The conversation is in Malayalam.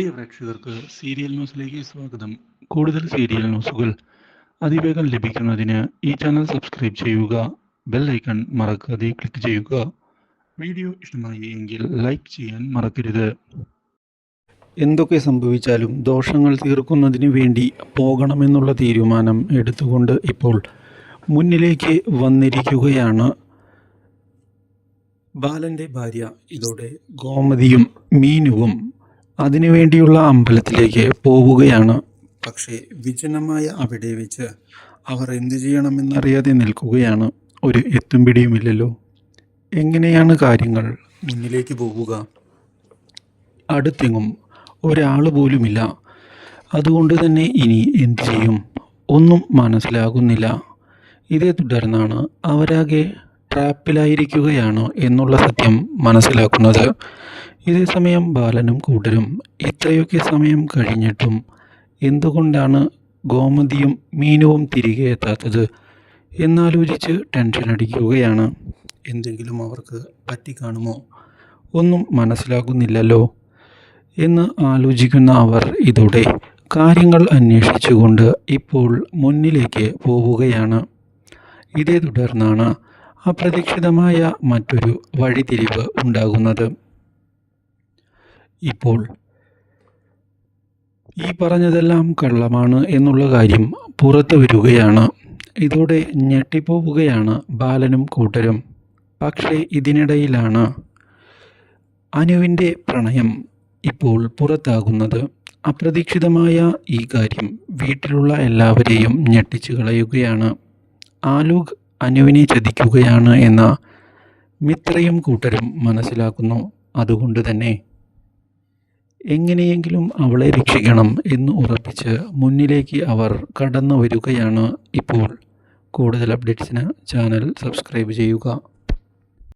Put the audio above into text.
പ്രിയ പ്രേക്ഷകർക്ക് സീരിയൽ ന്യൂസിലേക്ക് സ്വാഗതം. കൂടുതൽ സീരിയൽ ന്യൂസുകൾ അതിവേഗം ലഭിക്കുന്നതിന് ഈ ചാനൽ സബ്സ്ക്രൈബ് ചെയ്യുക ബെൽ ഐക്കൺ മറക്കാതെ ക്ലിക്ക് ചെയ്യുക. വീഡിയോ ഇഷ്ടമായി എങ്കിൽ ലൈക്ക് ചെയ്യാൻ മറക്കരുത്. എന്തൊക്കെ സംഭവിച്ചാലും ദോഷങ്ങൾ തീർക്കുന്നതിന് വേണ്ടി പോകണമെന്നുള്ള തീരുമാനം എടുത്തുകൊണ്ട് ഇപ്പോൾ മുന്നിലേക്ക് വന്നിരിക്കുകയാണ് ബാലന്റെ ഭാര്യ. ഇതോടെ ഗോമതിയും മീനുവും അതിനുവേണ്ടിയുള്ള അമ്പലത്തിലേക്ക് പോവുകയാണ് പക്ഷേ വിജനമായ അവിടെ വെച്ച് അവർ എന്തു ചെയ്യണമെന്നറിയാതെ നിൽക്കുകയാണ്. ഒരു എത്തും പിടിയുമില്ലല്ലോ. എങ്ങനെയാണ് കാര്യങ്ങൾ? മുന്നിലേക്ക് പോവുക അടുത്തെങ്ങും ഒരാൾ പോലുമില്ല. അതുകൊണ്ട് തന്നെ ഇനി എന്തു ചെയ്യും? ഒന്നും മനസ്സിലാകുന്നില്ല. ഇതേ തുടർന്നാണ് അവരാകെ ട്രാപ്പിലായിരിക്കുകയാണ് എന്നുള്ള സത്യം മനസ്സിലാക്കുന്നത്. ഇതേ സമയം ബാലനും കൂട്ടരും ഇത്രയൊക്കെ സമയം കഴിഞ്ഞിട്ടും എന്തുകൊണ്ടാണ് ഗോമതിയും മീനുവും തിരികെ എത്താത്തത് എന്നാലോചിച്ച് ടെൻഷൻ അടിക്കുകയാണ്. എന്തെങ്കിലും അവർക്ക് പറ്റിക്കാണുമോ? ഒന്നും മനസ്സിലാകുന്നില്ലല്ലോ എന്ന് ആലോചിക്കുന്ന അവർ ഇതോടെ കാര്യങ്ങൾ അന്വേഷിച്ചുകൊണ്ട് ഇപ്പോൾ മുന്നിലേക്ക് പോവുകയാണ്. ഇതേ തുടർന്നാണ് അപ്രതീക്ഷിതമായ മറ്റൊരു വഴിതിരിവ് ഉണ്ടാകുന്നത്. ഇപ്പോൾ. ഈ പറഞ്ഞതെല്ലാം കള്ളമാണ് എന്നുള്ള കാര്യം പുറത്തു വരികയാണ്. ഇതോടെ ഞെട്ടിപ്പോവുകയാണ് ബാലനും കൂട്ടരും. പക്ഷേ ഇതിനിടയിലാണ് അനുവിന്റെ പ്രണയം ഇപ്പോൾ പുറത്താകുന്നത്. അപ്രതീക്ഷിതമായ ഈ കാര്യം വീട്ടിലുള്ള എല്ലാവരെയും ഞെട്ടിച്ചു കളയുകയാണ്. ആലൂക് അനുവിനെ ചതിക്കുകയാണ് എന്ന മിത്രയും കൂട്ടരും മനസ്സിലാക്കുന്നു. അതുകൊണ്ട് തന്നെ എങ്ങനെയെങ്കിലും അവളെ രക്ഷിക്കണം എന്ന് ഉറപ്പിച്ച് മുന്നിലേക്ക് അവർ കടന്നു വരികയാണ് ഇപ്പോൾ. കൂടുതൽ അപ്ഡേറ്റ്സിന് ചാനൽ സബ്സ്ക്രൈബ് ചെയ്യുക.